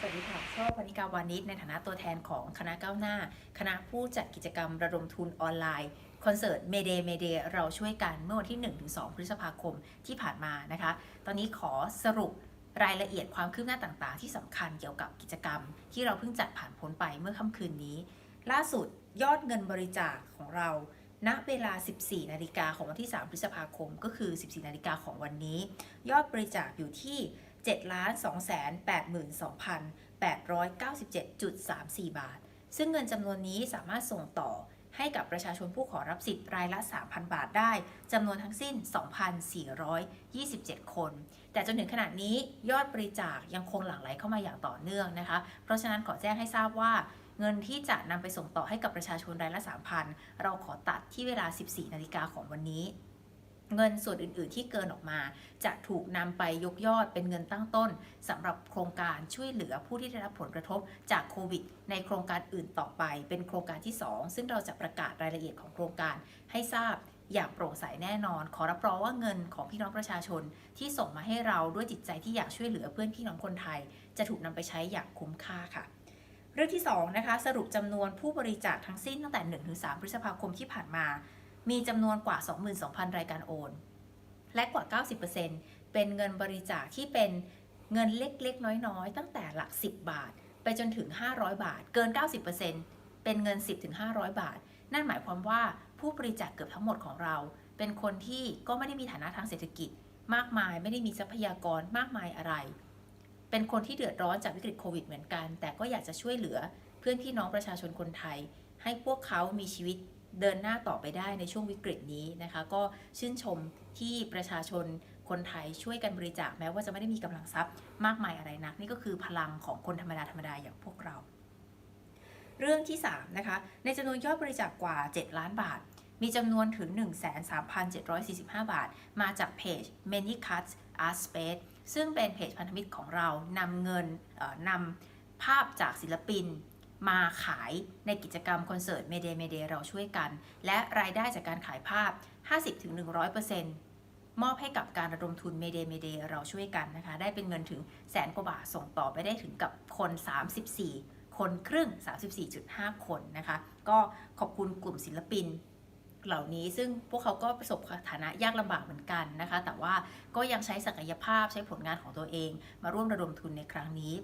สวัสดีค่ะชอบพนิกาวานิชในฐานะตัวแทนของคณะก้าวหน้า คณะผู้จัดกิจกรรมระดมทุนออนไลน์คอนเสิร์ตเมเดเมเดเราช่วยกันเมื่อวันที่ 1-2 พฤษภาคมที่ผ่านมานะคะ ตอนนี้ขอสรุปรายละเอียดความคืบหน้าต่างๆ ที่สำคัญเกี่ยวกับกิจกรรม ที่เราเพิ่งจัดผ่านพ้นไปเมื่อค่ำคืนนี้ ล่าสุดยอดเงินบริจาคของเราณเวลา 14 นาฬิกาของวันที่ 3 พฤษภาคม ก็คือ 14 นาฬิกาของวันนี้ ยอดบริจาคอยู่ที่ 7 2 8 2 897.34 บาท ซึ่งเงินจำนวนนี้สามารถส่งต่อให้กับประชาชนผู้ขอรับสิทธิ์รายละ 3,000 บาทได้จำนวนทั้งสิ้น 2,427 คน แต่จนถึงขณะนี้ยอดบริจาคยังคงหลั่งไหลเข้ามาอย่างต่อเนื่องนะคะ เพราะฉะนั้นขอแจ้งให้ทราบว่า เงินที่จะนำไปส่งต่อให้กับประชาชนรายละ 3,000 เราขอตัดที่เวลา 14 นาฬิกาของวันนี้ เงินส่วนอื่น ๆ ที่เกินออกมา จะถูกนำไปยกยอดเป็นเงินตั้งต้นสำหรับโครงการช่วยเหลือผู้ที่ได้รับผลกระทบจากโควิด ในโครงการอื่นต่อไป เป็นโครงการที่ 2 ซึ่งเราจะประกาศรายละเอียดของโครงการให้ทราบอย่างโปร่งใสแน่นอน ขอรับรองว่าเงินของพี่น้องประชาชนที่ส่งมาให้เราด้วยจิตใจที่อยากช่วยเหลือเพื่อนพี่น้องคนไทย จะถูกนำไปใช้อย่างคุ้มค่าค่ะเรื่องที่2นะคะสรุปจำนวนผู้บริจาคทั้งสิ้นตั้งแต่ 1-3 พฤษภาคมที่ผ่านมา มีจำนวนกว่า 22,000 รายการโอน และกว่า 90%เป็นเงินบริจาคที่เป็นเงินเล็กๆ น้อยๆ ตั้งแต่หลัก 10 บาท ไปจนถึง 500 บาท เกิน 90%เป็นเงิน 10-500 บาท นั่นหมายความว่าผู้บริจาคเกือบทั้งหมดของเรา เป็นคนที่ก็ไม่ได้มีฐานะทางเศรษฐกิจ มากมายไม่ได้มีทรัพยากรมากมายอะไร เป็นคนที่เดือดร้อนจากวิกฤตโควิดเหมือนกัน แต่ก็อยากจะช่วยเหลือเพื่อนพี่น้องประชาชนคนไทย ให้พวกเขามีชีวิต เดินหน้าต่อไปได้ในช่วงวิกฤตนี้นะคะ ก็ชื่นชมที่ประชาชนคนไทยช่วยกันบริจาคแม้ว่าจะไม่ได้มีกำลังทรัพย์มากมายอะไรนัก นี่ก็คือพลังของคนธรรมดาธรรมดาอย่างพวกเรา เรื่องที่3นะคะในจำนวนยอดบริจาคกว่า 7 ล้านบาท มีจำนวนถึง 13,745 บาท มาจากเพจ Many Cuts Art Space ซึ่งเป็นเพจพันธมิตรของเรานำเงินเอ่อนำภาพจากศิลปิน มาขายในกิจกรรมคอนเสิร์ตเมเดเมเดเราช่วยกัน และรายได้จากการขายภาพ 50-100%มอบให้กับการระดมทุนเมเดเมเดเราช่วยกันนะคะ ได้เป็นเงินถึงแสนกว่าบาทส่งต่อไปได้ถึงกับคน 34 คนครึ่ง 34.5 คนนะคะ ก็ขอบคุณกลุ่มศิลปินเหล่านี้ซึ่งพวกเขาก็ประสบฐานะยากลำบากเหมือนกันนะคะ แต่ว่าก็ยังใช้ศักยภาพใช้ผลงานของตัวเอง มาร่วมระดมทุนในครั้งนี้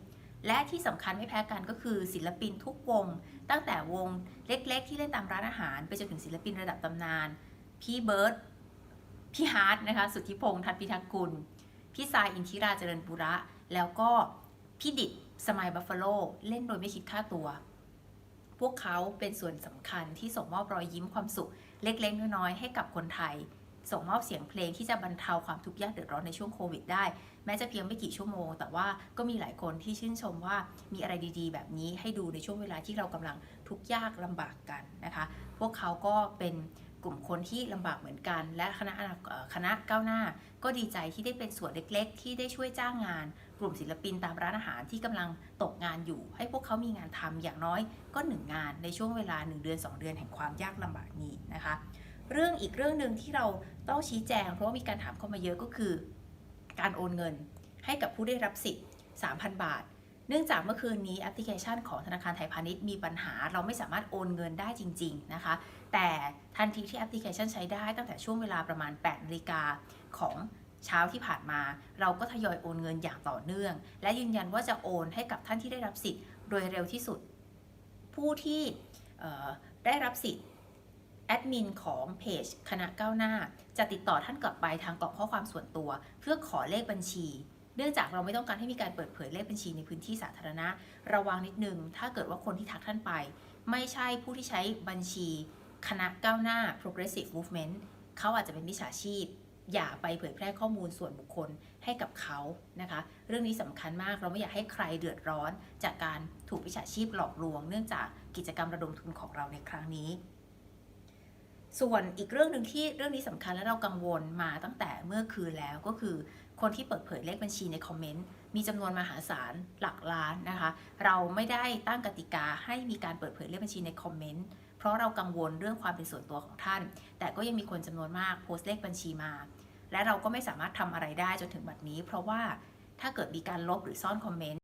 และที่สำคัญไม่แพ้กันก็คือศิลปินทุกวง ตั้งแต่วงเล็กๆ ที่เล่นตามร้านอาหาร ไปจนถึงศิลปินระดับตำนาน พี่เบิร์ตพี่ฮาร์ดนะคะสุทธิพงษ์ทัตพิทักษ์กุล พี่สายอินทิราเจริญบุระ แล้วก็พี่ดิดสมัยบัฟฟาโลเล่นโดยไม่คิดค่าตัว พวกเขาเป็นส่วนสำคัญที่ส่งมอบรอยยิ้มความสุขเล็กๆ น้อยๆให้กับคนไทย ส่งมอบเสียงเพลงที่จะบรรเทาความทุกข์ยากเดือดร้อนในช่วงโควิดได้ แม้จะเพียงไม่กี่ชั่วโมง แต่ว่าก็มีหลายคนที่ชื่นชมว่ามีอะไรดีๆ แบบนี้ให้ดูในช่วงเวลาที่เรากำลังทุกข์ยากลำบากกันนะคะ พวกเขาก็เป็นกลุ่มคนที่ลำบากเหมือนกัน และคณะคณะก้าวหน้า ก็ดีใจที่ได้เป็นส่วนเล็กๆ ที่ได้ช่วยจ้างงาน กลุ่มศิลปินตามร้านอาหารที่กำลังตกงานอยู่ ให้พวกเขามีงานทำอย่างน้อยก็หนึ่งงานในช่วงเวลา 1 เดือน 2 เดือนแห่งความยากลำบากนี้นะคะ เรื่องอีกเรื่องหนึ่งที่เราต้องชี้แจง เพราะว่ามีการถามเข้ามาเยอะก็คือ การโอนเงินให้กับผู้ได้รับสิทธิ์3,000 บาท เนื่องจากเมื่อคืนนี้แอปพลิเคชันของธนาคารไทยพาณิชย์มีปัญหา เราไม่สามารถโอนเงินได้จริง ๆ นะคะ แต่ทันทีที่แอปพลิเคชันใช้ได้ตั้งแต่ช่วงเวลาประมาณ8นาฬิกาของเช้าที่ผ่านมา เราก็ทยอยโอนเงินอย่างต่อเนื่อง และยืนยันว่าจะโอนให้กับท่านที่ได้รับสิทธิ์โดยเร็วที่สุด ผู้ที่ได้รับสิทธิ์ แอดมินของเพจคณะก้าวหน้า จะติดต่อท่านกลับไปทางกล่องข้อความส่วนตัว เพื่อขอเลขบัญชี เนื่องจากเราไม่ต้องการให้มีการเปิดเผยเลขบัญชีในพื้นที่สาธารณะ ระวังนิดนึง ถ้าเกิดว่าคนที่ทักท่านไป ไม่ใช่ผู้ที่ใช้บัญชีคณะก้าวหน้า progressive movement เขาอาจจะเป็นมิจฉาชีพ อย่าไปเผยแพร่ข้อมูลส่วนบุคคลให้กับเขานะคะ เรื่องนี้สำคัญมากเราไม่อยากให้ใครเดือดร้อน จากการถูกมิจฉาชีพหลอกลวง เนื่องจากกิจกรรมระดมทุนของเราในครั้งนี้ ส่วนอีกเรื่องหนึ่งที่เรื่องนี้สำคัญและเรากังวลมาตั้งแต่เมื่อคืนแล้วก็คือคนที่เปิดเผยเลขบัญชีในคอมเมนต์มีจำนวนมหาศาลหลักล้านนะคะ เราไม่ได้ตั้งกติกาให้มีการเปิดเผยเลขบัญชีในคอมเมนต์เพราะเรากังวลเรื่องความเป็นส่วนตัวของท่าน แต่ก็ยังมีคนจำนวนมากโพสต์เลขบัญชีมา และเราก็ไม่สามารถทำอะไรได้จนถึงบัดนี้ เพราะว่าถ้าเกิดมีการลบหรือซ่อนคอมเมนต์